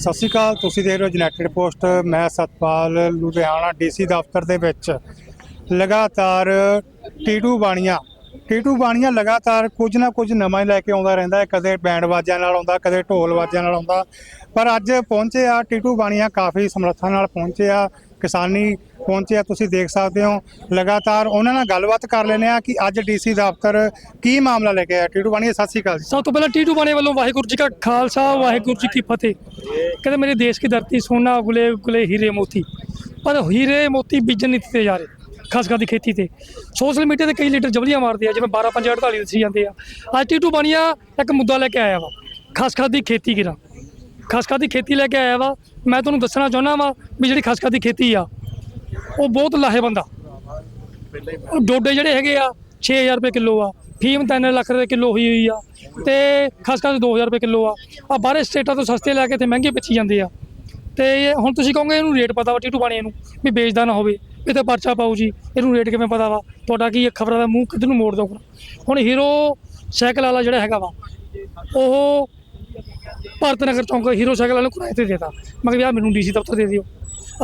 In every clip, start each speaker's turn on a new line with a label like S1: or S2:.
S1: ਸਤਿ ਸ਼੍ਰੀ ਅਕਾਲ, ਤੁਸੀਂ ਦੇਖ ਰਹੇ ਹੋ ਯੂਨਾਈਟਿਡ ਪੋਸਟ। ਮੈਂ ਸਤਪਾਲ, ਲੁਧਿਆਣਾ ਡੀਸੀ ਦਫ਼ਤਰ ਦੇ ਵਿੱਚ ਲਗਾਤਾਰ ਟੀਟੂ ਬਾਣੀਆਂ। ਟੀਟੂ ਬਾਣੀਆਂ ਲਗਾਤਾਰ ਕੁਝ ਨਾ ਕੁਝ ਨਵਾਂ ਹੀ ਲੈ ਕੇ ਆਉਂਦਾ ਰਹਿੰਦਾ ਹੈ, ਕਦੇ ਬੈਂਡ ਵਾਜਿਆਂ ਨਾਲ ਆਉਂਦਾ, ਕਦੇ ਢੋਲ ਵਾਜਿਆਂ ਨਾਲ ਆਉਂਦਾ। ਪਰ ਅੱਜ ਪਹੁੰਚੇ ਆ ਟੀਟੂ ਬਾਣੀਆਂ, ਕਾਫੀ ਸਮਰੱਥਾ ਨਾਲ ਪਹੁੰਚੇ ਆ। ਕਿਸਾਨੀ ਪਹੁੰਚੇ ਆ, ਤੁਸੀਂ ਦੇਖ ਸਕਦੇ ਹੋ। ਲਗਾਤਾਰ ਉਹਨਾਂ ਨਾਲ ਗੱਲਬਾਤ ਕਰ ਲੈਂਦੇ ਆ ਕਿ ਅੱਜ ਡੀਸੀ ਦਫ਼ਤਰ ਕੀ ਮਾਮਲਾ ਲੈ ਕੇ ਆਇਆ। ਟੀਟੂ ਬਾਣੀਆ ਸਤਿ ਸ਼੍ਰੀ ਅਕਾਲ ਜੀ।
S2: ਸਭ ਤੋਂ ਪਹਿਲਾਂ ਟੀਟੂ ਬਾਣੀ ਵੱਲੋਂ ਵਾਹਿਗੁਰੂ ਜੀ ਕਾ ਖਾਲਸਾ, ਵਾਹਿਗੁਰੂ ਜੀ ਕੀ ਫਤਿਹ। ਕਹਿੰਦੇ, ਮੇਰੇ ਦੇਸ਼ ਕੀ ਧਰਤੀ ਸੋਨਾ, ਉਗਲੇ ਉਗਲੇ ਹੀਰੇ ਮੋਤੀ। ਪਰ ਹੀਰੇ ਮੋਤੀ ਬੀਜਣ ਨਹੀਂ ਦਿੱਤੇ ਜਾ ਰਹੇ, ਖਾਸ ਦੀ ਖੇਤੀ ਤੇ। ਸੋਸ਼ਲ ਮੀਡੀਆ ਤੇ ਕਈ ਲੀਡਰ ਜਬਲੀਆਂ ਮਾਰਦੇ ਆ, ਜਿਵੇਂ 12 5 48 ਦੱਸੀ ਜਾਂਦੇ ਆ। ਅੱਜ ਟੀਟੂ ਬਾਣੀਆ ਇੱਕ ਮੁੱਦਾ ਲੈ ਕੇ ਆਇਆ ਵਾ, ਖਾਸ ਦੀ ਖੇਤੀ ਕਿਰਾ ਖਾਸ ਦੀ ਖੇਤੀ ਲੈ ਕੇ ਆਇਆ ਵਾ। ਮੈਂ ਤੁਹਾਨੂੰ ਦੱਸਣਾ ਚਾਹੁੰਦਾ ਵਾ ਵੀ ਜਿਹੜੀ ਖਾਸ ਦੀ ਖੇਤੀ ਆ ਉਹ ਬਹੁਤ ਲਾਹੇਵੰਦ ਆ। ਉਹ ਡੋਡੇ ਜਿਹੜੇ ਹੈਗੇ ਆ 6000 ਰੁਪਏ ਕਿਲੋ ਆ। ਫੀਮ 3 ਲੱਖ ਰੁਪਏ ਕਿਲੋ ਹੋਈ ਹੋਈ ਆ ਤੇ ਖਾਸ ਕਰਕੇ 2000 ਰੁਪਏ ਕਿਲੋ ਆ। ਆ ਬਾਹਰੇ ਸਟੇਟਾਂ ਤੋਂ ਸਸਤੇ ਲੈ ਕੇ ਤੇ ਮਹਿੰਗੇ ਵੇਚੀ ਜਾਂਦੇ ਆ। ਤੇ ਹੁਣ ਤੁਸੀਂ ਕਹੋਗੇ ਇਹਨੂੰ ਰੇਟ ਪਤਾ ਵਾ ਟੀਟੂ ਬਾਣੀਏ ਨੂੰ ਵੀ ਵੇਚਦਾ ਨਾ ਹੋਵੇ। ਇਹ ਤਾਂ ਪਰਚਾ ਪਾਉ ਜੀ। ਇਹਨੂੰ ਰੇਟ ਕਿਵੇਂ ਪਤਾ ਵਾ? ਤੁਹਾਡਾ ਕੀ ਖਬਰਾਂ ਦਾ ਮੂੰਹ ਕਿੱਧਰ ਨੂੰ ਮੋੜ ਦੋ ਹੁਣ ਹੀਰੋ ਸਾਈਕਲ ਵਾਲਾ ਜਿਹੜਾ ਹੈਗਾ ਵਾ, ਉਹ ਭਾਰਤ ਨਗਰ ਚੌਂਕ ਹੀਰੋ ਸਾਈਕਲ ਵਾਲੇ ਨੂੰ ਕਿਰਾਏ ਤੇ ਦੇਤਾ। ਮੈਂ ਕਿਹਾ ਯਾਰ ਮੈਨੂੰ ਡੀਸੀ ਦਫ਼ਤਰ ਦੇ ਦਿਓ।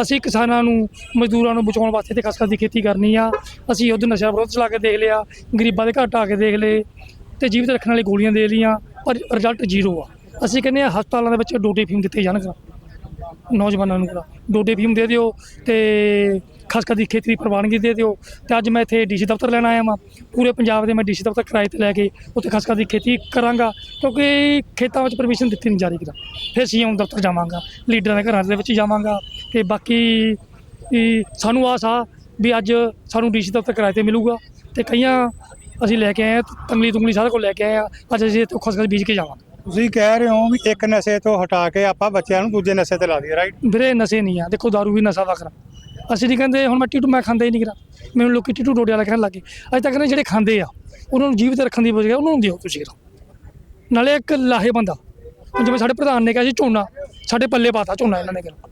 S2: ਅਸੀਂ ਕਿਸਾਨਾਂ ਨੂੰ, ਮਜ਼ਦੂਰਾਂ ਨੂੰ ਬਚਾਉਣ ਵਾਸਤੇ ਤੇ ਖਸਖਸ ਦੀ ਖੇਤੀ ਕਰਨੀ ਆ। ਅਸੀਂ ਯੁੱਧ ਨਸ਼ਾ ਵਿਰੋਧ ਚਲਾ ਕੇ ਦੇਖ ਲਿਆ, ਗਰੀਬਾਂ ਦੇ ਘਰ ਢਾਹ ਕੇ ਦੇਖ ਲਏ ਤੇ ਜੀਵਤ ਰੱਖਣ ਵਾਲੀ ਗੋਲੀਆਂ ਦੇ ਲਈਆਂ, ਪਰ ਰਿਜ਼ਲਟ ਜ਼ੀਰੋ ਆ। ਅਸੀਂ ਕਹਿੰਦੇ ਆ ਹਸਪਤਾਲਾਂ ਦੇ ਵਿੱਚ ਡੋਡੇ ਫੀਮ ਦਿੱਤੇ ਜਾਣ ਨੌਜਵਾਨਾਂ ਨੂੰ ਕਰਾ ਡੋਡੇ ਫੀਮ ਦੇ ਦਿਓ ਤੇ ਖਸਖਸ ਦੀ ਖੇਤੀ ਦੀ ਪ੍ਰਵਾਨਗੀ ਦੇ ਦਿਓ। ਤੇ ਅੱਜ ਮੈਂ ਇੱਥੇ ਡੀਸੀ ਦਫ਼ਤਰ ਲੈਣ ਆਇਆ ਵਾਂ। ਪੂਰੇ ਪੰਜਾਬ ਦੇ ਮੈਂ ਡੀਸੀ ਦਫ਼ਤਰ ਕਿਰਾਏ ਤੇ ਲੈ ਕੇ ਉੱਥੇ ਖਸਖਸ ਦੀ ਖੇਤੀ ਕਰਾਂਗਾ, ਕਿਉਂਕਿ ਖੇਤਾਂ ਵਿੱਚ ਪਰਮਿਸ਼ਨ ਦਿੱਤੀ ਨਹੀਂ ਜਾ ਰਹੀ ਕਿਰਾ ਫਿਰ ਸੀਐਮ ਦਫ਼ਤਰ ਜਾਵਾਂਗਾ, ਲੀਡਰਾਂ ਦੇ ਘਰਾਂ ਦੇ ਵਿੱਚ ਜਾਵਾਂਗਾ ਤੇ ਬਾਕੀ ਵੀ ਸਾਨੂੰ ਆਸ ਆ ਵੀ ਅੱਜ ਸਾਨੂੰ ਡੀਸੀ ਦਫ਼ਤਰ ਕਿਰਾਏ ਤੇ ਮਿਲੂਗਾ ਤੇ ਕਈਆਂ ਅਸੀਂ ਲੈ ਕੇ ਆਏ ਆ ਤੰਗਲੀ ਤੁੰਗਲੀ ਸਾਰਾ ਕੁਝ ਲੈ ਕੇ ਆਏ ਆ ਅੱਜ ਅਸੀਂ ਇੱਥੇ ਖਸਖਸ ਬੀਜ ਕੇ ਜਾਵਾਂਗੇ।
S1: ਤੁਸੀਂ ਕਹਿ ਰਹੇ ਹੋ ਵੀ ਇੱਕ ਨਸ਼ੇ ਤੋਂ ਹਟਾ ਕੇ ਆਪਾਂ ਬੱਚਿਆਂ ਨੂੰ ਦੂਜੇ ਨਸ਼ੇ ਤੇ ਲਾ ਦਈਏ ਰਾਈਟ
S2: ਵੀਰੇ ਨਸ਼ੇ ਨਹੀਂ ਆ ਦੇਖੋ दारू ਵੀ ਨਸ਼ਾ ਵਖਰਾ। ਅਸੀਂ ਨਹੀਂ ਕਹਿੰਦੇ ਹੁਣ ਮੈਂ ਟੀਟੂ ਮੈਂ ਖਾਂਦਾ ਹੀ ਨਹੀਂ ਕਰਾ। ਮੈਨੂੰ ਲੋਕੀ ਟੀਟੂ ਡੋਡੇ ਵਾਲਾ ਕਹਿਣ ਲੱਗੇ। ਅੱਜ ਤੱਕ ਨੇ ਜਿਹੜੇ ਖਾਂਦੇ ਆ ਉਹਨਾਂ ਨੂੰ ਜੀਵਤ ਰੱਖਣ ਦੀ ਬਜਾਏ ਉਹਨਾਂ ਨੂੰ ਦਿਓ ਤੁਸੀਂ ਕਰਾ ਨਾਲੇ ਇੱਕ ਲਾਹੇ ਬੰਦਾ ਜਿਵੇਂ ਸਾਡੇ ਪ੍ਰਧਾਨ ਨੇ ਕਿਹਾ ਸੀ ਝੋਨਾ ਸਾਡੇ ਪੱਲੇ ਪਾਤਾ ਝੋਨਾ ਇਹਨਾਂ ਨੇ ਕਰਾ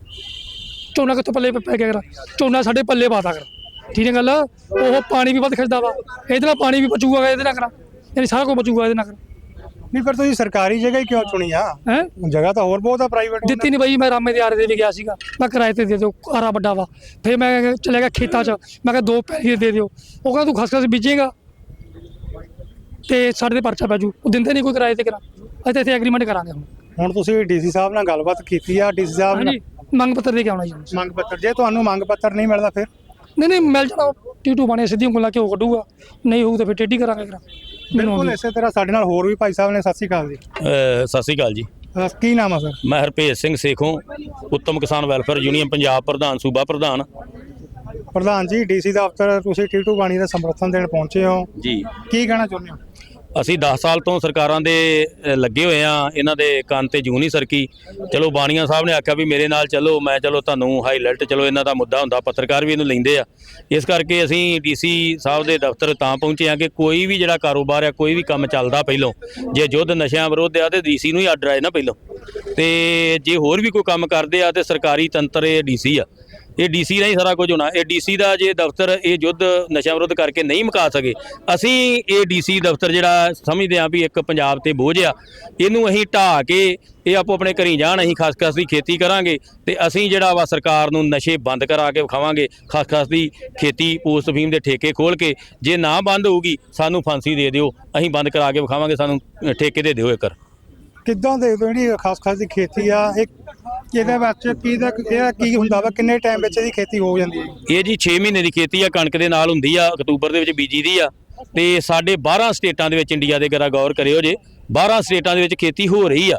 S2: ਝੋਨਾ ਕਿੱਥੋਂ ਪੱਲੇ ਪੈ ਗਿਆ ਕਰਾ? ਝੋਨਾ ਸਾਡੇ ਪੱਲੇ ਪਾਤਾ ਕਰਾ। ਠੀਕ ਹੈ ਗੱਲ? ਉਹ ਪਾਣੀ ਵੀ ਵੱਧ ਖਿੱਚਦਾ ਵਾ। ਇਹਦੇ ਨਾਲ ਪਾਣੀ ਵੀ ਬਚੂਗਾ ਇਹਦੇ ਨਾਲ ਕਰਾ। ਯਾਨੀ ਸਾਰਾ ਕੁਝ ਬਚੂਗਾ ਇਹਦੇ ਨਾਲ ਕਰਾ।
S1: ਨਹੀਂ ਪਰ ਤੁਸੀਂ ਸਰਕਾਰੀ ਜਗ੍ਹਾ ਹੀ ਕਿਉਂ ਚੁਣੀ ਆ?
S2: ਹੈ?
S1: ਜਗ੍ਹਾ ਤਾਂ ਹੋਰ ਬਹੁਤ ਆ ਪ੍ਰਾਈਵੇਟ
S2: ਦਿੱਤੀ ਨਹੀਂ ਬਈ ਮੈਂ ਰਾਮੇ ਦੇ ਆਰੇ ਦੇ ਵੀ ਗਿਆ ਸੀਗਾ। ਮੈਂ ਕਿਰਾਏ ਤੇ ਦੇ ਦਿਓ ਆਰਾ ਵੱਡਾ ਵਾ। ਫਿਰ ਮੈਂ ਚਲੇ ਗਿਆ ਖੇਤਾਂ 'ਚ। ਮੈਂ ਕਿਹਾ ਦੋ ਪੈਸੇ ਦੇ ਦਿਓ। ਉਹ ਕਹਿੰਦਾ ਤੂੰ ਖਸਖਸ ਬੀਜੇਗਾ। ਤੇ ਸਾਡੇ ਤੇ ਪਰਚਾ ਪੈ ਜੂ। ਉਹ ਦਿੰਦੇ ਨਹੀਂ ਕੋਈ ਕਿਰਾਏ ਤੇ ਕਰਾ। ਅਸੀਂ ਇੱਥੇ ਐਗਰੀਮੈਂਟ ਕਰਾਂਗੇ ਹੁਣ।
S1: ਹੁਣ ਤੁਸੀਂ ਡੀਸੀ ਸਾਹਿਬ ਨਾਲ ਗੱਲਬਾਤ ਕੀਤੀ ਆ। ਡੀਸੀ ਸਾਹਿਬ ਨਾਲ
S2: ਮੰਗ ਪੱਤਰ ਦੇ ਕੇ ਆਉਣਾ ਜੀ।
S1: ਮੰਗ ਪੱਤਰ ਜੇ ਤੁਹਾਨੂੰ ਮੰਗ ਪੱਤਰ ਨਹੀਂ ਮਿਲਦਾ ਫਿਰ?
S2: ਨਹੀਂ ਨਹੀਂ ਮਿਲ ਜਾਣਾ ਟੀਟੂ ਬਣੇ ਸਿੱਧੀ ਉਂਗਲਾਂ ਕਿਉਂ ਕੱਢੂਗਾ? ਨਹੀਂ ਹੋਊ ਤਾਂ ਫਿਰ ਟੇਢੀ ਕਰਾਂਗੇ ਕਰਾ ਮੈਨੂੰ
S1: ਬਿਲਕੁਲ। ਇਸੇ ਤਰ੍ਹਾਂ ਸਾਡੇ ਨਾਲ ਹੋਰ ਵੀ ਭਾਈ ਸਾਹਿਬ ਨੇ ਸਤਿ ਸ਼੍ਰੀ ਅਕਾਲ ਜੀ।
S3: ਸਤਿ ਸ੍ਰੀ ਅਕਾਲ ਜੀ।
S1: ਕੀ ਨਾਮ ਆ ਸਰ?
S3: ਮੈਂ ਹਰਪੇਜ ਸਿੰਘ ਸੇਖੋਂ ਉੱਤਮ ਕਿਸਾਨ ਵੈਲਫੇਅਰ ਯੂਨੀਅਨ ਪੰਜਾਬ ਪ੍ਰਧਾਨ ਸੂਬਾ ਪ੍ਰਧਾਨ।
S1: ਪ੍ਰਧਾਨ ਜੀ ਡੀਸੀ ਦਫ਼ਤਰ ਤੁਸੀਂ ਟੀਟੂ ਬਾਣੀ ਦਾ ਸਮਰਥਨ ਦੇਣ ਪਹੁੰਚੇ ਹੋ।
S3: ਜੀ।
S1: ਕੀ ਕਹਿਣਾ ਚਾਹੁੰਦੇ ਹੋ?
S3: ਅਸੀਂ 10 ਸਾਲ ਤੋਂ ਸਰਕਾਰਾਂ ਦੇ ਲੱਗੇ ਹੋਏ ਆ ਇਹਨਾਂ ਦੇ ਕੰਨ ਤੇ ਜੂੰ ਨਹੀਂ ਸਰਕੀ। ਚਲੋ ਬਾਣੀਆਂ ਸਾਹਿਬ ਨੇ ਆਖਿਆ ਵੀ ਮੇਰੇ ਨਾਲ ਚਲੋ, ਮੈਂ ਚਲੋ ਤੁਹਾਨੂੰ ਹਾਈਲਾਈਟ ਚਲੋ, ਇਹਨਾਂ ਦਾ ਮੁੱਦਾ ਹੁੰਦਾ, ਪੱਤਰਕਾਰ ਵੀ ਇਹਨੂੰ ਲੈਂਦੇ ਆ। ਇਸ ਕਰਕੇ ਅਸੀਂ ਡੀਸੀ ਸਾਹਿਬ ਦੇ ਦਫ਼ਤਰ ਤਾਂ ਪਹੁੰਚੇ ਆ ਕਿ ਕੋਈ ਵੀ ਜਿਹੜਾ ਕਾਰੋਬਾਰ ਆ, ਕੋਈ ਵੀ ਕੰਮ ਚੱਲਦਾ ਪਹਿਲੋਂ, ਜੇ ਯੁੱਧ ਨਸ਼ਿਆਂ ਵਿਰੁੱਧ ਆ ਤੇ ਡੀਸੀ ਨੂੰ ਹੀ ਆਰਡਰ ਆਏ ਨਾ ਪਹਿਲੋਂ। ਤੇ ਜੇ ਹੋਰ ਵੀ ਕੋਈ ਕੰਮ ਕਰਦੇ ਆ ਤੇ ਸਰਕਾਰੀ ਤੰਤਰ ਇਹ ਡੀਸੀ ਆ। ਇਹ ਡੀਸੀ ਦਾ ਹੀ ਸਾਰਾ ਕੁਝ ਹੋਣਾ। ਇਹ ਡੀਸੀ ਦਾ ਜੇ ਦਫ਼ਤਰ ਇਹ ਯੁੱਧ ਨਸ਼ਾ ਵਿਰੁੱਧ ਕਰਕੇ ਨਹੀਂ ਮੁਕਾ ਸਕੇ, ਅਸੀਂ ਇਹ ਡੀਸੀ ਦਫ਼ਤਰ ਜਿਹੜਾ ਸਮਝਦੇ ਆ ਵੀ ਇੱਕ ਪੰਜਾਬ ਤੇ ਬੋਝ ਆ। ਇਹਨੂੰ ਅਸੀਂ ਢਾਹ ਕੇ ਇਹ ਆਪੋ ਆਪਣੇ ਘਰੀ ਜਾਣ, ਅਸੀਂ ਖਾਸ ਖਾਸ ਦੀ ਖੇਤੀ ਕਰਾਂਗੇ ਤੇ ਅਸੀਂ ਜਿਹੜਾ ਵਾ ਸਰਕਾਰ ਨੂੰ ਨਸ਼ੇ ਬੰਦ ਕਰਾ ਕੇ ਵਿਖਾਵਾਂਗੇ ਖਾਸ ਖਾਸ ਦੀ ਖੇਤੀ ਪੋਸਟ ਫੀਮ ਦੇ ਠੇਕੇ ਖੋਲ ਕੇ, ਜੇ ਨਾ ਬੰਦ ਹੋਊਗੀ, ਸਾਨੂੰ ਫਾਂਸੀ ਦੇ ਦਿਓ, ਅਸੀਂ ਬੰਦ ਕਰਾ ਕੇ ਵਿਖਾਵਾਂਗੇ, ਸਾਨੂੰ ਠੇਕੇ ਦੇ ਦਿਓ ਏਕਰ
S1: ਕਿੱਦਾਂ ਦੇ ਦੋ ਜਿਹੜੀ ਖਾਸ ਖਾਸ ਦੀ ਖੇਤੀ ਆ ਇਹ ਇਹਦੇ ਵਿੱਚ ਕੀ ਦਾ ਇਹ ਕੀ ਹੁੰਦਾ ਵਾ ਕਿੰਨੇ ਟਾਈਮ ਵਿੱਚ ਇਹਦੀ ਖੇਤੀ ਹੋ ਜਾਂਦੀ ਹੈ?
S3: ਇਹ ਜੀ 6 ਮਹੀਨੇ ਦੀ ਖੇਤੀ ਆ ਕਣਕ ਦੇ ਨਾਲ ਹੁੰਦੀ ਆ ਅਕਤੂਬਰ ਦੇ ਵਿੱਚ ਬੀਜੀ ਦੀ ਆ ਤੇ ਸਾਡੇ 12 ਸਟੇਟਾਂ ਦੇ ਵਿੱਚ ਇੰਡੀਆ ਦੇ ਗਰਾ ਗੌਰ ਕਰਿਓ ਜੇ 12 ਸਟੇਟਾਂ ਦੇ ਵਿੱਚ ਖੇਤੀ ਹੋ ਰਹੀ ਆ।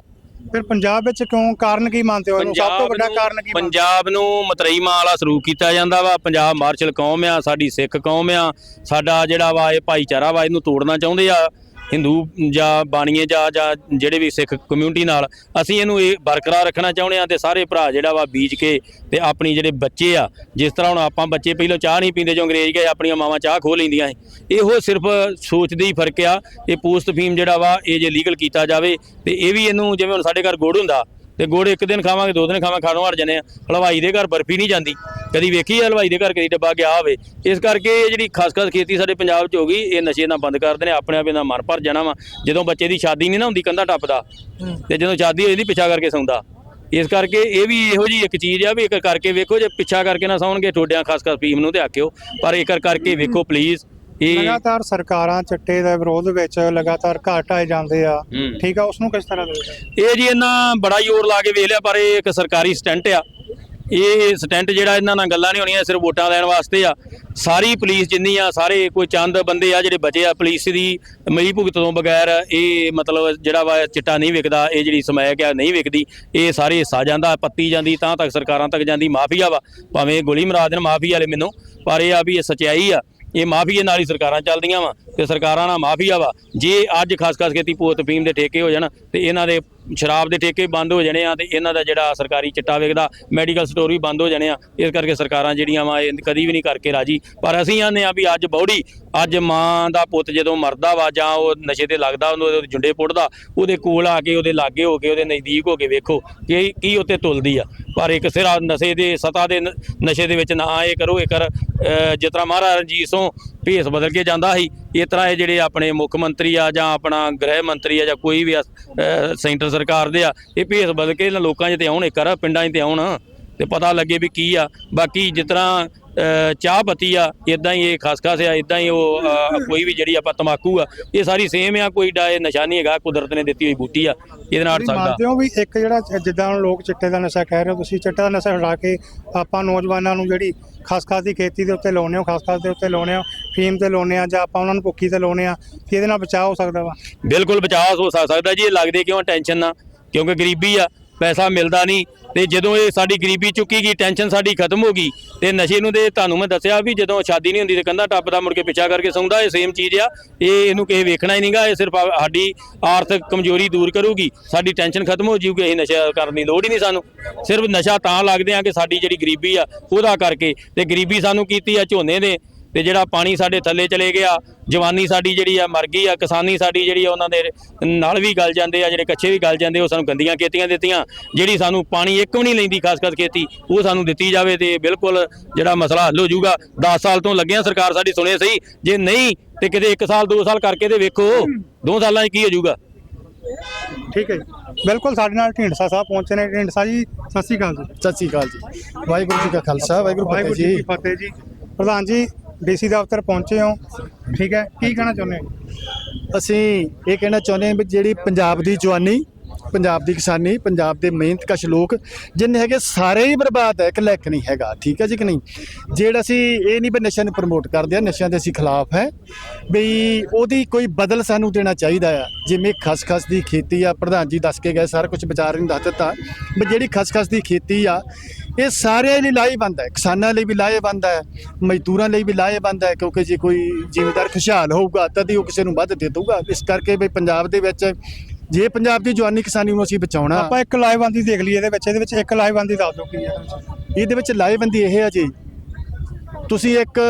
S1: ਫਿਰ ਪੰਜਾਬ ਵਿੱਚ ਕਿਉਂ ਕਾਰਨ ਕੀ ਮੰਨਦੇ ਹੋ ਸਭ ਤੋਂ ਵੱਡਾ ਕਾਰਨ ਕੀ?
S3: ਪੰਜਾਬ ਨੂੰ ਮਤਰਈ ਮਾਂ ਵਾਲਾ ਸਲੂਕ ਕੀਤਾ ਜਾਂਦਾ ਵਾ ਪੰਜਾਬ ਮਾਰਸ਼ਲ ਕੌਮ ਆ ਸਾਡੀ ਸਿੱਖ ਕੌਮ ਆ ਸਾਡਾ ਜਿਹੜਾ ਵਾ ਇਹ ਭਾਈਚਾਰਾ ਵਾ ਇਹਨੂੰ ਤੋੜਨਾ ਚਾਹੁੰਦੇ ਆ। ਹਿੰਦੂ ਜਾਂ ਬਾਣੀਏ ਜਾਂ ਜਾਂ ਜਿਹੜੇ ਵੀ ਸਿੱਖ ਕਮਿਊਨਿਟੀ ਨਾਲ ਅਸੀਂ ਇਹਨੂੰ ਇਹ ਬਰਕਰਾਰ ਰੱਖਣਾ ਚਾਹੁੰਦੇ ਆ ਤੇ ਸਾਰੇ ਭਰਾ ਜਿਹੜਾ ਵਾ ਬੀਜ ਕੇ ਤੇ ਆਪਣੀ ਜਿਹੜੇ ਬੱਚੇ ਆ, ਜਿਸ ਤਰ੍ਹਾਂ ਹੁਣ ਆਪਾਂ ਬੱਚੇ ਪਹਿਲਾਂ ਚਾਹ ਨਹੀਂ ਪੀਂਦੇ, ਜੋ ਅੰਗਰੇਜ਼ ਗਏ, ਆਪਣੀਆਂ ਮਾਵਾਂ ਚਾਹ ਖੋਹ ਲੈਂਦੀਆਂ ਇਹੋ ਸਿਰਫ ਸੋਚ ਦੇ ਹੀ ਫ਼ਰਕ ਆ, ਇਹ ਪੋਸਟ ਫੀਮ ਜਿਹੜਾ ਵਾ, ਇਹ ਜੇ ਲੀਗਲ ਕੀਤਾ ਜਾਵੇ ਤੇ ਇਹ ਵੀ ਇਹਨੂੰ ਜਿਵੇਂ ਹੁਣ ਸਾਡੇ ਘਰ ਗੁੜ ਹੁੰਦਾ ਤੇ ਗੁੜ ਇੱਕ ਦਿਨ ਖਾਵਾਂਗੇ ਦੋ ਦਿਨ ਖਾਵਾਂ ਖਾਣੋਂ ਹਟ ਜਾਂਦੇ ਆ। ਹਲਵਾਈ ਦੇ ਘਰ ਬਰਫੀ ਨਹੀਂ ਜਾਂਦੀ। ਕਦੀ ਵੇਖੀ ਆ ਹਲਵਾਈ ਦੇ ਘਰ ਕਦੀ ਡੱਬਾ ਗਿਆ ਹੋਵੇ। ਇਸ ਕਰਕੇ ਇਹ ਜਿਹੜੀ ਖਾਸ ਖਾਸ ਖੇਤੀ ਸਾਡੇ ਪੰਜਾਬ 'ਚ ਹੋ ਗਈ ਇਹ ਨਸ਼ੇ ਨਾਲ ਬੰਦ ਕਰਦੇ ਨੇ ਆਪਣੇ ਆਪ ਇਹਦਾ ਮਨ ਭਰ ਜਾਣਾ ਵਾ। ਜਦੋਂ ਬੱਚੇ ਦੀ ਸ਼ਾਦੀ ਨਹੀਂ ਨਾ ਹੁੰਦੀ ਕੰਧਾ ਟੱਪਦਾ ਤੇ ਜਦੋਂ ਸ਼ਾਦੀ ਹੋਈ ਦੀ ਪਿੱਛਾ ਕਰਕੇ ਸੌਂਦਾ। ਇਸ ਕਰਕੇ ਇਹ ਵੀ ਇਹੋ ਜੀ ਇੱਕ ਚੀਜ਼ ਆ ਵੀ ਇੱਕ ਕਰਕੇ ਵੇਖੋ ਜੇ ਪਿੱਛਾ ਕਰਕੇ ਨਾ ਸੌਣਗੇ ਠੋਡਿਆਂ ਖਾਸ ਕਰ ਫੀਮ ਨੂੰ ਤੇ ਆਕਿਓ ਪਰ ਇੱਕ ਕਰਕੇ ਵੇਖੋ ਪਲੀਜ਼ ਇਹ
S1: ਲਗਾਤਾਰ ਸਰਕਾਰਾਂ ਚਿੱਟੇ ਦੇ ਵਿਰੋਧ ਵਿੱਚ ਲਗਾਤਾਰ ਘਾਟ ਆਏ ਜਾਂਦੇ ਆ।
S3: ਹੂੰ।
S1: ਠੀਕ ਆ ਉਸ ਨੂੰ ਕਿਸ ਤਰ੍ਹਾਂ ਦੇਖਦੇ
S3: ਇਹ ਜੀ ਇਹਨਾਂ ਬੜਾ ਜ਼ੋਰ ਲਾ ਕੇ ਵੇਖ ਲਿਆ ਪਰ ਇਹ ਇੱਕ ਸਰਕਾਰੀ ਸਟੈਂਟ ਆ। ਇਹ ਸਟੈਂਟ ਜਿਹੜਾ ਇਹਨਾਂ ਨਾਲ ਗੱਲਾਂ ਨਹੀਂ ਹੋਣੀਆਂ ਸਿਰਫ ਵੋਟਾਂ ਲੈਣ ਵਾਸਤੇ ਆ। ਸਾਰੀ ਪੁਲਿਸ ਜਿੰਨੀ ਆ ਸਾਰੇ ਕੋਈ ਚੰਦ ਬੰਦੇ ਆ ਜਿਹੜੇ ਬਚੇ ਆ ਪੁਲਿਸ ਦੀ ਮਈ ਭੁਗਤ ਤੋਂ ਬਗੈਰ ਇਹ ਮਤਲਬ ਜਿਹੜਾ ਵਾ ਚਿੱਟਾ ਨਹੀਂ ਵਿਕਦਾ ਇਹ ਜਿਹੜੀ ਸਮੈਕ ਆ ਨਹੀਂ ਵਿਕਦੀ ਇਹ ਸਾਰੇ ਹਿੱਸਾ ਜਾਂਦਾ ਪੱਤੀ ਜਾਂਦੀ ਤਾਂ ਤੱਕ ਸਰਕਾਰਾਂ ਤੱਕ ਜਾਂਦੀ ਮਾਫੀਆ ਵਾ। ਭਾਵੇਂ ਗੋਲੀ ਮਰਾ ਦੇਣ ਮਾਫੀ ਵਾਲੇ ਮੈਨੂੰ ਪਰ ਇਹ ਆ ਵੀ ਇਹ ਸਚਾਈ ਆ। ਇਹ ਮਾਫੀਏ ਨਾਲ ਹੀ ਸਰਕਾਰਾਂ ਚੱਲਦੀਆਂ ਵਾ ਤੇ ਸਰਕਾਰਾਂ ਨਾਲ ਮਾਫੀਆ ਵਾ। ਜੇ ਅੱਜ ਖਾਸ ਖਾਸ ਖੇਤੀ ਪੋਤ ਫੀਮ ਦੇ ਠੇਕੇ ਹੋ ਜਾਣ ਤੇ ਇਹਨਾਂ ਦੇ ਸ਼ਰਾਬ ਦੇ ਠੇਕੇ ਬੰਦ ਹੋ ਜਾਣੇ ਆ ਤੇ ਇਹਨਾਂ ਦਾ ਜਿਹੜਾ ਸਰਕਾਰੀ ਚਿੱਟਾ ਵੇਚਦਾ ਮੈਡੀਕਲ ਸਟੋਰ ਵੀ ਬੰਦ ਹੋ ਜਾਣੇ ਆ, ਇਸ ਕਰਕੇ ਸਰਕਾਰਾਂ ਜਿਹੜੀਆਂ ਵਾ ਇਹ ਕਦੀ ਵੀ ਨਹੀਂ ਕਰਕੇ ਰਾਜੀ। ਪਰ ਅਸੀਂ ਆਨੇ ਆ ਵੀ ਅੱਜ ਬੌੜੀ, ਅੱਜ ਮਾਂ ਦਾ ਪੁੱਤ ਜਦੋਂ ਮਰਦਾ ਵਾ ਜਾਂ ਉਹ ਨਸ਼ੇ ਤੇ ਲੱਗਦਾ ਉਹਨੂੰ ਜੁੰਡੇ ਪੁੱਟਦਾ, ਉਹਦੇ ਕੋਲ ਆ ਕੇ, ਉਹਦੇ ਲਾਗੇ ਹੋ ਕੇ, ਉਹਦੇ ਨਜ਼ਦੀਕ ਹੋ ਕੇ ਵੇਖੋ ਕਿ ਕੀ ਉੱਤੇ ਤੁਲਦੀ ਆ। ਪਰ ਇੱਕ ਸਿਰਾ ਨਸ਼ੇ ਦੇ, ਸਤਾ ਦੇ ਨਸ਼ੇ ਦੇ ਵਿੱਚ ਨਾ ਇਹ ਕਰੋ, ਇਹ ਕਰ ਜਿਸ ਤਰ੍ਹਾਂ ਮਹਾਰਾਜਾ ਰਣਜੀਤ ਸਿੰਘ ਭੇਸ ਬਦਲ ਕੇ ਜਾਂਦਾ ਸੀ ਇਸ ਤਰ੍ਹਾਂ ਇਹ ਜਿਹੜੇ ਆਪਣੇ ਮੁੱਖ ਮੰਤਰੀ ਆ ਜਾਂ ਆਪਣਾ ਗ੍ਰਹਿ ਮੰਤਰੀ ਆ ਜਾਂ ਕੋਈ ਵੀ ਆ, ਸੈਂਟਰ ਸਰਕਾਰ ਦੇ ਆ ਇਹ ਭੇਸ ਬਦਲ ਕੇ ਇਹਨਾਂ ਲੋਕਾਂ 'ਚ ਤੇ ਆਉਣ ਇੱਕ ਕਰ ਪਿੰਡਾਂ 'ਚ ਤੇ ਆਉਣ। ਤੇ ਪਤਾ ਲੱਗੇ ਵੀ ਕੀ ਆ। ਬਾਕੀ ਜਿਸ ਤਰ੍ਹਾਂ ਚਾਹ ਪੱਤੀ ਆ ਇਦਾਂ ਹੀ ਇਹ ਖਸਖਸ ਆ ਇਦਾਂ ਹੀ ਉਹ ਕੋਈ ਵੀ ਜਿਹੜੀ ਆਪਾਂ ਤਮਾਕੂ ਆ ਇਹ ਸਾਰੀ ਸੇਮ ਆ ਕੋਈ ਡਾ ਇਹ ਨਿਸ਼ਾਨੀ ਹੈਗਾ ਕੁਦਰਤ ਨੇ ਦਿੱਤੀ ਹੋਈ ਬੂਟੀ ਆ ਇਹਦੇ ਨਾਲ ਹਟ ਸਕਦਾ
S1: ਮੰਨਦੇ ਹੋ ਵੀ ਇੱਕ ਜਿਹੜਾ ਜਿੱਦਾਂ ਹੁਣ ਲੋਕ ਚਿੱਟੇ ਦਾ ਨਸ਼ਾ ਕਹਿ ਰਹੇ ਹੋ ਤੁਸੀਂ ਚਿੱਟੇ ਦਾ ਨਸ਼ਾ ਛੁਡਾ ਕੇ ਆਪਾਂ ਨੌਜਵਾਨਾਂ ਨੂੰ ਜਿਹੜੀ ਖਸਖਸ ਦੀ ਖੇਤੀ ਦੇ ਉੱਤੇ ਲਾਉਣੇ ਹੋ ਖਸਖਸ ਦੇ ਉੱਤੇ ਲਾਉਣੇ ਹੋ ਫੀਮ ਤੇ ਲਾਉਣੇ ਆ ਜਾਂ ਆਪਾਂ ਉਹਨਾਂ ਨੂੰ ਭੁੱਕੀ ਤੇ ਲਾਉਣੇ ਆ ਕਿ ਇਹਦੇ ਨਾਲ ਬਚਾਅ ਹੋ ਸਕਦਾ ਵਾ?
S3: ਬਿਲਕੁਲ ਬਚਾਅ ਹੋ ਸਕ- ਸਕਦਾ ਜੀ ਇਹ ਲੱਗਦੇ ਕਿਉਂ ਟੈਨਸ਼ਨ ਨਾ ਕਿਉਂਕਿ ਗਰੀਬੀ ਆ ਪੈਸਾ ਮਿਲਦਾ ਨਹੀਂ ਤੇ ਜਦੋਂ ਇਹ ਸਾਡੀ ਗਰੀਬੀ ਚੁੱਕੀ ਗਈ ਟੈਨਸ਼ਨ ਸਾਡੀ ਖਤਮ ਹੋ ਗਈ, ਤੇ ਨਸ਼ੇ ਨੂੰ ਤੇ ਤੁਹਾਨੂੰ ਮੈਂ ਦੱਸਿਆ ਵੀ ਜਦੋਂ ਸ਼ਾਦੀ ਨਹੀਂ ਹੁੰਦੀ ਤੇ ਕੰਧਾ ਟੱਪਦਾ, ਮੁੜ ਕੇ ਪਿੱਛਾ ਕਰਕੇ ਸੌਂਦਾ, ਇਹ ਸੇਮ ਚੀਜ਼ ਆ। ਇਹ ਇਹਨੂੰ ਕਿਸੇ ਵੇਖਣਾ ਹੀ ਨਹੀਂਗਾ, ਇਹ ਸਿਰਫ ਸਾਡੀ ਆਰਥਿਕ ਕਮਜ਼ੋਰੀ ਦੂਰ ਕਰੂਗੀ। ਸਾਡੀ ਟੈਨਸ਼ਨ ਖਤਮ ਹੋ ਜਾਊਗੀ ਇਹ ਨਸ਼ਾ ਕਰਨ ਦੀ ਲੋੜ ਹੀ ਨਹੀਂ ਸਾਨੂੰ। ਸਿਰਫ ਨਸ਼ਾ ਤਾਂ ਲੱਗਦੇ ਆ ਕਿ ਸਾਡੀ ਜਿਹੜੀ ਗਰੀਬੀ ਆ, ਉਹਦਾ ਕਰਕੇ। ਤੇ ਗਰੀਬੀ ਸਾਨੂੰ ਕੀਤੀ ਆ ਝੋਨੇ ਦੇ। ਤੇ ਜਿਹੜਾ ਪਾਣੀ ਸਾਡੇ ਥੱਲੇ ਚਲੇ ਗਿਆ ਜਵਾਨੀ ਸਾਡੀ ਜਿਹੜੀ ਆ ਮਰ ਗਈ ਆ ਕਿਸਾਨੀ ਸਾਡੀ ਜਿਹੜੀ ਆ ਉਹਨਾਂ ਦੇ ਨਾਲ ਵੀ ਗਲ ਜਾਂਦੇ ਆ ਜਿਹੜੇ ਕੱਚੇ ਵੀ ਗਲ ਜਾਂਦੇ ਉਹ ਸਾਨੂੰ ਗੰਦੀਆਂ ਖੇਤੀਆਂ ਦਿੱਤੀਆਂ ਜਿਹੜੀ ਸਾਨੂੰ ਪਾਣੀ ਇੱਕ ਵੀ ਨਹੀਂ ਲੈਂਦੀ ਖਾਸ ਕਰ ਖੇਤੀ ਉਹ ਸਾਨੂੰ ਦਿੱਤੀ ਜਾਵੇ ਤੇ ਬਿਲਕੁਲ ਜਿਹੜਾ ਮਸਲਾ ਹੱਲ ਹੋ ਜਾਊਗਾ। 10 ਸਾਲ ਤੋਂ ਲੱਗੇ ਆ ਸਰਕਾਰ ਸਾਡੀ ਸੁਣੇ ਸਹੀ ਜੇ ਨਹੀਂ ਤੇ ਕਿਤੇ 1 ਸਾਲ 2 ਸਾਲ ਕਰਕੇ ਤੇ ਵੇਖੋ 2 ਸਾਲਾਂ 'ਚ ਕੀ ਹੋ ਜਾਊਗਾ।
S1: ਠੀਕ ਹੈ ਜੀ। ਬਿਲਕੁਲ ਸਾਡੇ ਨਾਲ ਢੀਂਡਸਾ ਸਾਹਿਬ ਪਹੁੰਚੇ ਨੇ। ਢੀਂਡਸਾ ਜੀ ਸਤਿ ਸ਼੍ਰੀ ਅਕਾਲ ਜੀ।
S4: ਸਤਿ ਸ਼੍ਰੀ ਅਕਾਲ ਜੀ। ਵਾਹਿਗੁਰੂ ਜੀ ਕਾ ਖਾਲਸਾ ਵਾਹਿਗੁਰੂ ਫਤਿਹ
S1: ਜੀ। ਪ੍ਰਧਾਨ ਜੀ ਡੀਸੀ ਦਫ਼ਤਰ ਪਹੁੰਚੇ ਹੋ। ਠੀਕ ਹੈ? ਕੀ ਕਹਿਣਾ ਚਾਹੁੰਦੇ ਹੋ?
S4: ਅਸੀਂ ਇਹ ਕਹਿਣਾ ਚਾਹੁੰਦੇ ਹਾਂ ਵੀ ਜਿਹੜੀ ਪੰਜਾਬ ਦੀ ਜਵਾਨੀ ਪੰਜਾਬ ਦੀ ਕਿਸਾਨੀ, ਪੰਜਾਬ ਦੇ ਮਿਹਨਤਕਸ਼ ਲੋਕ ਜਿੰਨੇ ਹੈਗੇ ਸਾਰੇ ਹੀ ਬਰਬਾਦ ਹੈ ਇਕੱਲਾ ਇੱਕ ਨਹੀਂ ਹੈਗਾ, ਠੀਕ ਹੈ ਜੀ ਕਿ ਨਹੀਂ? ਜਿਹੜਾ ਅਸੀਂ ਇਹ ਨਹੀਂ ਵੀ ਨਸ਼ਿਆਂ ਨੂੰ ਪ੍ਰਮੋਟ ਕਰਦੇ ਆ ਨਸ਼ਿਆਂ ਦੇ ਅਸੀਂ ਖਿਲਾਫ ਹੈ ਵੀ ਉਹਦੀ ਕੋਈ ਬਦਲ ਸਾਨੂੰ ਦੇਣਾ ਚਾਹੀਦਾ ਆ। ਜਿਵੇਂ ਖਸਖਸ ਦੀ ਖੇਤੀ ਆ, ਪ੍ਰਧਾਨ ਜੀ ਦੱਸ ਕੇ ਗਏ, ਸਾਰਾ ਕੁਝ ਵਿਚਾਰ ਨਹੀਂ ਦੱਸ ਦਿੱਤਾ ਵੀ ਜਿਹੜੀ ਖਸਖਸ ਦੀ ਖੇਤੀ ਆ, ਇਹ ਸਾਰਿਆਂ ਲਈ ਲਾਹੇਵੰਦ ਹੈ, ਕਿਸਾਨਾਂ ਲਈ ਵੀ ਲਾਹੇਵੰਦ ਹੈ, ਮਜ਼ਦੂਰਾਂ ਲਈ ਵੀ ਲਾਹੇਵੰਦ ਹੈ, ਕਿਉਂਕਿ ਜੇ ਕੋਈ ਜ਼ਿਮੀਂਦਾਰ ਖੁਸ਼ਹਾਲ ਹੋਊਗਾ, ਤਦ ਹੀ ਉਹ ਕਿਸੇ ਨੂੰ ਵੱਧ ਦੇ ਦਊਗਾ। ਇਸ ਕਰਕੇ ਵੀ ਪੰਜਾਬ ਦੇ ਵਿੱਚ ਜੇ ਪੰਜਾਬ ਦੀ ਜਵਾਨੀ ਕਿਸਾਨੀ ਨੂੰ ਅਸੀਂ ਬਚਾਉਣਾ
S1: ਆਪਾਂ ਇੱਕ ਲਾਈਵਬੰਦੀ ਦੇਖ ਲਈ ਇਹਦੇ ਵਿੱਚ ਇਹਦੇ ਵਿੱਚ ਇੱਕ ਲਾਈਵਬੰਦੀ ਦੱਸ ਦਿਓ ਕੀ ਹੈ ਇਹਦੇ ਵਿੱਚ।
S4: ਲਾਹੇਵੰਦੀ ਇਹ ਹੈ ਜੀ ਤੁਸੀਂ ਇੱਕ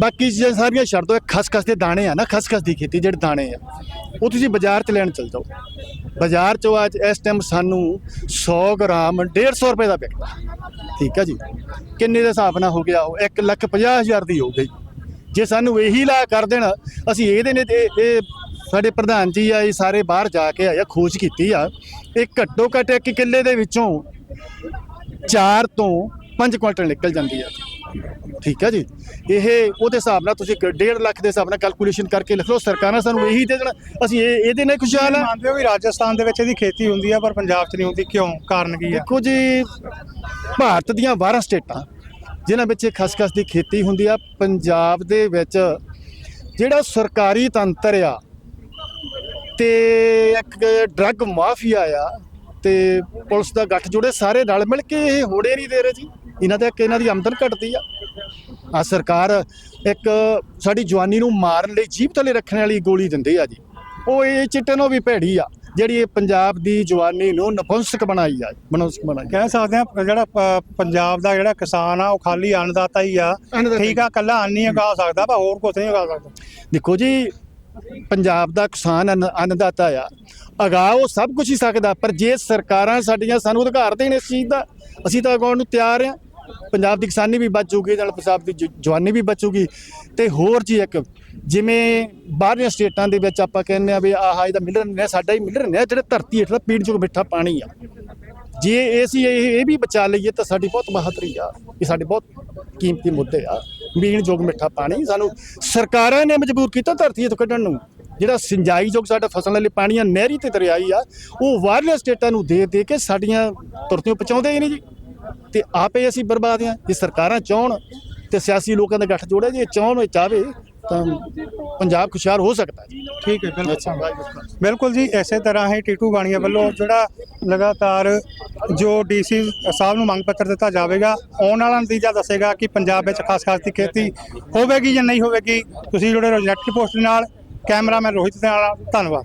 S4: ਬਾਕੀ ਚੀਜ਼ਾਂ ਸਾਰੀਆਂ ਛੱਡ ਦਿਓ ਇੱਕ ਖਸਖਸ ਦੇ ਦਾਣੇ ਆ ਨਾ ਖਸਖਸ ਦੀ ਖੇਤੀ ਜਿਹੜੇ ਦਾਣੇ ਆ ਉਹ ਤੁਸੀਂ ਬਾਜ਼ਾਰ 'ਚ ਲੈਣ ਚਲ ਜਾਓ। ਬਾਜ਼ਾਰ 'ਚੋਂ ਅੱਜ ਇਸ ਟਾਈਮ ਸਾਨੂੰ 100 ਗ੍ਰਾਮ 150 ਰੁਪਏ ਦਾ ਵਿਕਦਾ। ਠੀਕ ਹੈ ਜੀ? ਕਿੰਨੇ ਦੇ ਹਿਸਾਬ ਨਾਲ ਹੋ ਗਿਆ ਉਹ? 1 ਲੱਖ 50 ਹਜ਼ਾਰ ਦੀ ਹੋ ਗਈ। ਜੇ ਸਾਨੂੰ ਇਹੀ ਲਾ ਕਰ ਦੇਣ ਅਸੀਂ ਇਹਦੇ ਨੇ ਇਹ ਸਾਡੇ ਪ੍ਰਧਾਨ ਜੀ ਆ ਇਹ ਸਾਰੇ ਬਾਹਰ ਜਾ ਕੇ ਆਇਆ ਖੋਜ ਕੀਤੀ ਆ। ਇਹ ਘੱਟੋ ਘੱਟ ਇੱਕ ਕਿੱਲੇ ਦੇ ਵਿੱਚੋਂ 4 ਤੋਂ 5 ਕੁਇੰਟਲ ਨਿਕਲ ਜਾਂਦੀ ਆ। ਠੀਕ ਹੈ ਜੀ? ਇਹ ਉਹਦੇ ਹਿਸਾਬ ਨਾਲ ਤੁਸੀਂ 1.5 ਲੱਖ ਦੇ ਹਿਸਾਬ ਨਾਲ ਕੈਲਕੂਲੇਸ਼ਨ ਕਰਕੇ ਲਿਖ ਲਓ ਸਰਕਾਰਾਂ ਸਾਨੂੰ ਇਹੀ ਦੇ ਦੇਣ। ਅਸੀਂ ਇਹ ਇਹਦੇ ਨਾਲ ਖੁਸ਼ਹਾਲ ਆ।
S1: ਮੰਨਦੇ ਹੋ ਵੀ ਰਾਜਸਥਾਨ ਦੇ ਵਿੱਚ ਇਹਦੀ ਖੇਤੀ ਹੁੰਦੀ ਆ ਪਰ ਪੰਜਾਬ 'ਚ ਨਹੀਂ ਹੁੰਦੀ? ਕਿਉਂ? ਕਾਰਨ ਕੀ ਆ?
S4: ਦੇਖੋ ਜੀ ਭਾਰਤ ਦੀਆਂ 12 ਸਟੇਟਾਂ ਜਿਨ੍ਹਾਂ ਵਿੱਚ ਖਸਖਸ ਦੀ ਖੇਤੀ ਹੁੰਦੀ ਆ ਪੰਜਾਬ ਦੇ ਵਿੱਚ ਜਿਹੜਾ ਸਰਕਾਰੀ ਤੰਤਰ ਆ ਤੇ ਇੱਕ ਡਰੱਗ ਮਾਫੀਆ ਆ ਤੇ ਪੁਲਿਸ ਦਾ ਗੱਠ ਜੋੜੇ ਸਾਰੇ ਰਲ ਮਿਲ ਕੇ ਇਹ ਹੋੜੇ ਨਹੀਂ ਦੇ ਰਹੇ ਜੀ ਇਹਨਾਂ ਦੇ ਇਹਨਾਂ ਦੀ ਆਮਦਨ ਘਟਦੀ ਆ ਆ ਸਰਕਾਰ ਇੱਕ ਸਾਡੀ ਜਵਾਨੀ ਨੂੰ ਮਾਰਨ ਲਈ ਜੀਭ ਥੱਲੇ ਰੱਖਣ ਵਾਲੀ ਗੋਲੀ ਦਿੰਦੇ ਆ ਜੀ ਉਹ ਇਹ ਚਿੱਟੇ ਨੂੰ ਵੀ ਭੈੜੀ ਆ ਜਿਹੜੀ ਇਹ ਪੰਜਾਬ ਦੀ ਜਵਾਨੀ ਨੂੰ ਨਪੁੰਸਕ ਬਣਾਈ ਆ ਮਨੁਸਕ ਬਣਾਈ।
S1: ਕਹਿ ਸਕਦੇ ਆ ਜਿਹੜਾ ਪੰਜਾਬ ਦਾ ਜਿਹੜਾ ਕਿਸਾਨ ਆ ਉਹ ਖਾਲੀ ਅੰਨਦਾਤਾ ਹੀ ਆ। ਠੀਕ ਆ ਕੱਲਾ ਅੰਨ ਹੀ ਉਗਾ ਸਕਦਾ ਪਰ ਹੋਰ ਕੁਝ ਨਹੀਂ ਉਗਾ ਸਕਦਾ
S4: ਦੇਖੋ ਜੀ ਪੰਜਾਬ ਦਾ ਕਿਸਾਨ ਅੰਨ- ਅੰਨਦਾਤਾ ਆ। ਅਗਾ ਉਹ ਸਭ ਕੁਝ ਹੀ ਸਕਦਾ, ਪਰ ਜੇ ਸਰਕਾਰਾਂ ਸਾਡੀਆਂ ਸਾਨੂੰ ਅਧਿਕਾਰ ਦੇਣ ਇਸ ਚੀਜ਼ ਦਾ, ਅਸੀਂ ਤਾਂ ਅਗਾਉਣ ਨੂੰ ਤਿਆਰ ਆ। ਪੰਜਾਬ ਦੀ ਕਿਸਾਨੀ ਵੀ ਬਚੂਗੀ, ਨਾਲ ਪੰਜਾਬ ਦੀ ਜ- ਜਵਾਨੀ ਵੀ ਬਚੂਗੀ। ਤੇ ਹੋਰ ਜੀ ਇੱਕ, ਜਿਵੇਂ ਬਾਹਰਲੀਆਂ ਸਟੇਟਾਂ ਦੇ ਵਿੱਚ ਆਪਾਂ ਕਹਿੰਦੇ ਆ ਵੀ ਆਹ ਇਹਦਾ ਮਿਲਰ ਨੇ ਸਾਡਾ ਹੀ ਮਿਲਰ ਨੇ ਜਿਹੜਾ ਧਰਤੀ ਹੇਠਲਾ ਪੀਣ ਚੋਂ ਮਿੱਠਾ ਪਾਣੀ ਆ। ਜੇ ਇਹ ਅਸੀਂ ਇਹ ਇਹ ਵੀ ਬਚਾ ਲਈਏ ਤਾਂ ਸਾਡੀ ਬਹੁਤ ਬਹਾਦਰੀ ਆ, ਇਹ ਸਾਡੇ ਬਹੁਤ ਕੀਮਤੀ ਮੁੱਦੇ ਆ। ਪੀਣ ਯੋਗ ਮਿੱਠਾ ਪਾਣੀ ਸਾਨੂੰ ਸਰਕਾਰਾਂ ਨੇ ਮਜਬੂਰ ਕੀਤਾ ਧਰਤੀ ਤੋਂ ਕੱਢਣ ਨੂੰ। ਜਿਹੜਾ ਸਿੰਜਾਈ ਯੋਗ ਸਾਡਾ ਫਸਲਾਂ ਲਈ ਪਾਣੀ ਆ, ਨਹਿਰੀ ਤੇ ਦਰਿਆਈ ਆ, ਉਹ ਬਾਹਰਲੇ ਸਟੇਟਾਂ ਨੂੰ ਦੇ ਦੇ ਕੇ ਸਾਡੀਆਂ ਤੁਰਤੀਆਂ ਪਹੁੰਚਾਉਂਦੇ ਹੀ ਨਹੀਂ ਜੀ। ਤੇ ਆਪੇ ਅਸੀਂ ਬਰਬਾਦ ਆ। ਜੇ ਸਰਕਾਰਾਂ ਚਾਹਣ ਤੇ ਸਿਆਸੀ ਲੋਕਾਂ ਦਾ ਗੱਠ ਜੋੜਿਆ ਜੇ, ਚਾਹਣ ਇਹ ਚਾਹਵੇ ਤਾਂ ਪੰਜਾਬ ਖੁਸ਼ਹਾਲ ਹੋ ਸਕਦਾ ਜੀ
S1: ਠੀਕ ਹੈ ਬਿਲਕੁਲ। ਬਿਲਕੁਲ ਜੀ ਇਸੇ ਤਰ੍ਹਾਂ ਹੀ ਟੀਟੂ ਬਾਣੀਆ ਵੱਲੋਂ ਜਿਹੜਾ ਲਗਾਤਾਰ ਜੋ ਡੀਸੀ ਸਾਹਿਬ ਨੂੰ ਮੰਗ ਪੱਤਰ ਦਿੱਤਾ ਜਾਵੇਗਾ ਆਉਣ ਵਾਲਾ ਨਤੀਜਾ ਦੱਸੇਗਾ ਕਿ ਪੰਜਾਬ ਵਿੱਚ ਖਾਸ ਖਾਸ ਦੀ ਖੇਤੀ ਹੋਵੇਗੀ ਜਾਂ ਨਹੀਂ ਹੋਵੇਗੀ। ਤੁਸੀਂ ਜੁੜੇ ਰਹੋ ਜਨੈਟਿਕ ਪੋਸਟ ਦੇ ਨਾਲ ਕੈਮਰਾਮੈਨ ਰੋਹਿਤ ਦੇ ਨਾਲ ਧੰਨਵਾਦ।